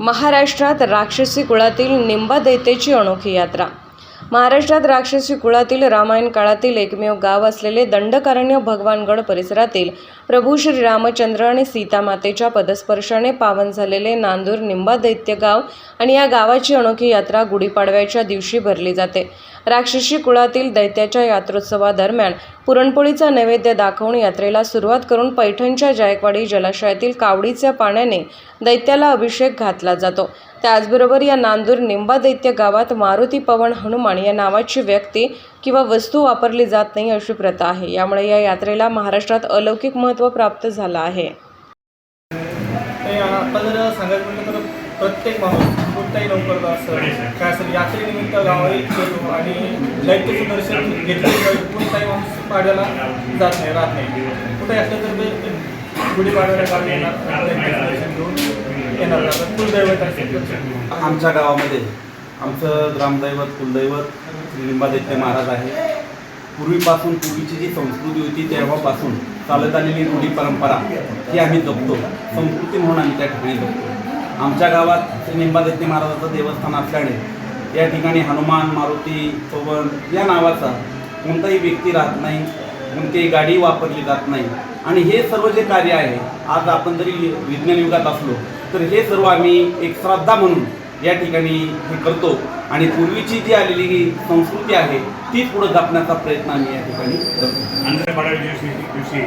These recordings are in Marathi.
महाराष्ट्रात राक्षसी कुळातील निंबा दैतेची अनोखी यात्रा. महाराष्ट्रात राक्षसी कुळातील रामायण काळातील एकमेव गाव असलेले दंडकारण्य भगवानगड परिसरातील प्रभू श्री रामचंद्र आणि सीतामातेच्या पदस्पर्शाने पावन झालेले नांदूर निंबा दैत्य गाव आणि या गावाची अनोखी यात्रा गुढीपाडव्याच्या दिवशी भरली जाते. राक्षसी कुळातील दैत्याच्या यात्रोत्सवादरम्यान पुरणपोळीचा नैवेद्य दाखवून यात्रेला सुरुवात करून पैठणच्या जायकवाडी जलाशयातील कावडीच्या पाण्याने दैत्याला अभिषेक घातला जातो. त्याचबरोबर या नांदूर निंबा दैत्य गावात मारुती पवन हनुमान या नावाची व्यक्ती किंवा वस्तू वापरली जात नाही अशी प्रथा आहे. यामुळे या यात्रेला महाराष्ट्रात अलौकिक महत्त्व प्राप्त झालं आहे. प्रत्येक माणूस कोणताही लवकर असं काय असेल यात्रेनिमित्त गावाही येतो आणि दैत्याचं दर्शन घेतलं कोणताही माणूस पाड्याला जात नाही राहत नाही. कुठे असलं तर ते गावी येणार दैत्याचं दर्शन घेऊन येणार जातात कुलदैवत असेल आमच्या गावामध्ये आमचं ग्रामदैवत कुलदैवत लिंबादित्य महाराज आहे. पूर्वीपासून पूर्वीची जी संस्कृती होती तेव्हापासून चालत आलेली रूढी परंपरा ही आम्ही जपतो. संस्कृती म्हणून आम्ही त्या ठिकाणी जपतो. आमच्या गावात श्री निंबादत्ती महाराजाचं देवस्थान असल्याने या ठिकाणी हनुमान मारुती पवन या नावाचा कोणताही व्यक्ती राहत नाही कोणतीही गाडी वापरली जात नाही. आणि हे सर्व जे कार्य आहे आज आपण जरी विज्ञान युगात असलो तर हे सर्व आम्ही एक श्रद्धा म्हणून या ठिकाणी हे करतो. आणि पूर्वीची जी आलेली संस्कृती आहे तीच पुढे जपण्याचा प्रयत्न आम्ही या ठिकाणी करतो. आंध्रपाडा दिवशी दिवशी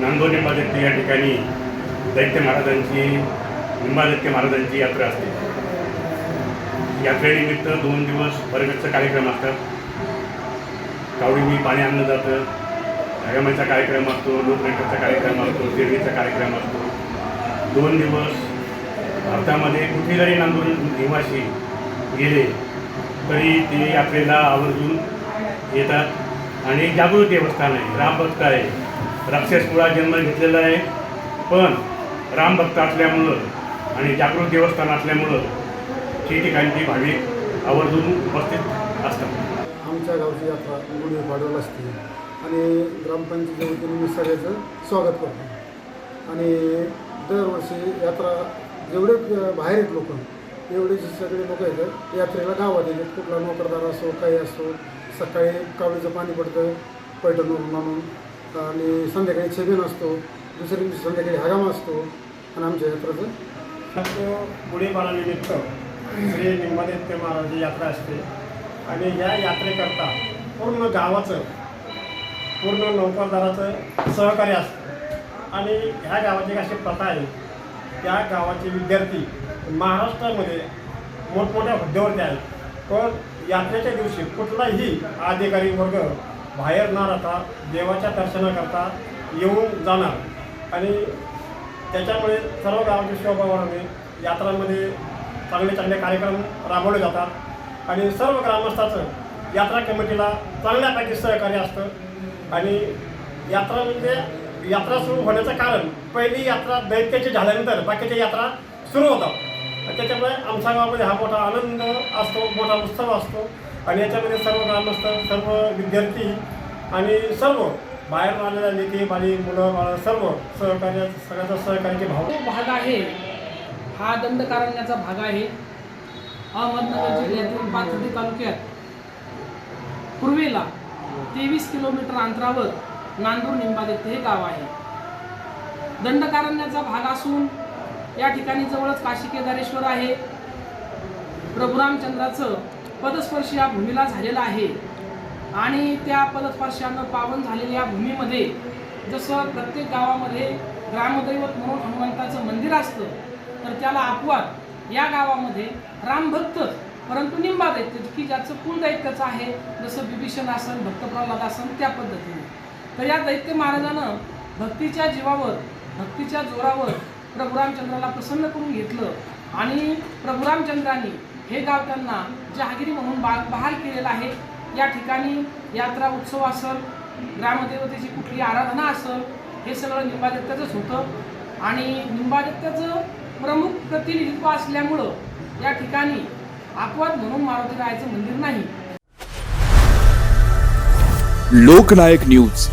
नांदो या ठिकाणी दैत्य महाराजांची निंबादत्य महाराजांची यात्रा असते. यात्रेनिमित्त दोन दिवस बरेचसे कार्यक्रम असतात. कावडीनी पाणी आणलं जातं. आगमनचा कार्यक्रम असतो लोकनृत्याचा कार्यक्रम असतो देवीचा कार्यक्रम असतो. दोन दिवस भारतामध्ये कुठे जरी नांदून निवासी गेले तरी ते यात्रेला आवर्जून येतात. आणि जागृत देवस्थान आहे. रामभक्त आहे. राक्षस कुळा जन्म घेतलेला आहे. पण रामभक्त असल्यामुळं आणि जागृत देवस्थान असल्यामुळं ती भाविक आवर्जून उपस्थित असतात. आमच्या गावची यात्रा गुढी पाडवला असते. आणि ग्रामपंचायतीच्या वतीने मी सगळ्याचं स्वागत करतो. आणि दरवर्षी यात्रा जेवढे बाहेर आहेत लोक एवढे जे सगळे लोक आहेत यात्रेला गावात येतात. कुठला नोकरदार असो काही असो सकाळी कावळीचं पाणी पडतं पैठण म्हणून आणि संध्याकाळी छेबीन असतो दुसऱ्या दिवशी संध्याकाळी हगाम असतो. आणि आमच्या यात्राचं गुढीपाडानिमित्त श्री निंबादित्य महाराजांची यात्रा असते. आणि या यात्रेकरता पूर्ण गावाचं पूर्ण नोकरदाराचं सहकार्य असतं. आणि ह्या गावाची एक अशी प्रथा आहे. त्या गावाचे विद्यार्थी महाराष्ट्रामध्ये मोठमोठ्या हुद्द्यावरती आहेत. पण यात्रेच्या दिवशी कुठलाही अधिकारी वर्ग बाहेर न राहता देवाच्या दर्शनाकरता येऊन जाणार. आणि त्याच्यामुळे सर्व गावाच्या शोभावाने यात्रांमध्ये चांगले चांगले कार्यक्रम राबवले जातात आणि सर्व ग्रामस्थाचं यात्रा कमिटीला चांगल्यापैकी सहकार्य असतं. आणि यात्रा म्हणजे यात्रा सुरू होण्याचं कारण पहिली यात्रा दैत्याची झाल्यानंतर बाकीच्या यात्रा सुरू होतात. त्याच्यामुळे आमच्या गावामध्ये हा मोठा आनंद असतो मोठा उत्सव असतो. आणि याच्यामध्ये सर्व ग्रामस्थ सर्व विद्यार्थी आणि सर्व बाहेरून आलेल्या नेते माझी मुलं बाळं सर्व सहकार्य सगळ्याचा सहकार्याचे भाव तो भाग आहे. हा दंडकारण्याचा भाग आहे. अहमदनगर जिल्ह्यातील पाथर्डी तालुक्यात पूर्वेला तेवीस किलोमीटर अंतरावर नांदूर निंबादेते हे गाव आहे. दंडकारण्याचा भाग असून या ठिकाणी जवळच काशी केदारेश्वर आहे. प्रभुरामचंद्राचं पदस्पर्श या भूमीला झालेलं आहे. आणि त्या पदस्पर्शानं पावन झालेल्या या भूमीमध्ये जसं प्रत्येक गावामध्ये ग्रामदैवत म्हणून हनुमंताचं मंदिर असतं तर त्याला अपवाद. या गावामध्ये रामभक्त परंतु निंबादैत्य की ज्याचं कुलदैत्याचं आहे जसं बिभीषण आसन भक्त प्रल्हाद आसन त्या पद्धतीने. तर या दैत्य महाराजानं भक्तीच्या जीवावर भक्तीच्या जोरावर प्रभू रामचंद्राला प्रसन्न करून घेतलं. आणि प्रभू रामचंद्रांनी हे गाव त्यांना जहागिरी म्हणून बा बहाल केलेलं आहे. या ठिकाणी यात्रा उत्सव असेल ग्रामदेवतेची कुठली आराधना असेल हे सगळं निंबादित्याचंच होतं. आणि निंबादित्याचं प्रमुख प्रतिनिधित्व असल्यामुळं या ठिकाणी अपवाद म्हणून मारुती रायाचं मंदिर नाही. लोकनायक न्यूज.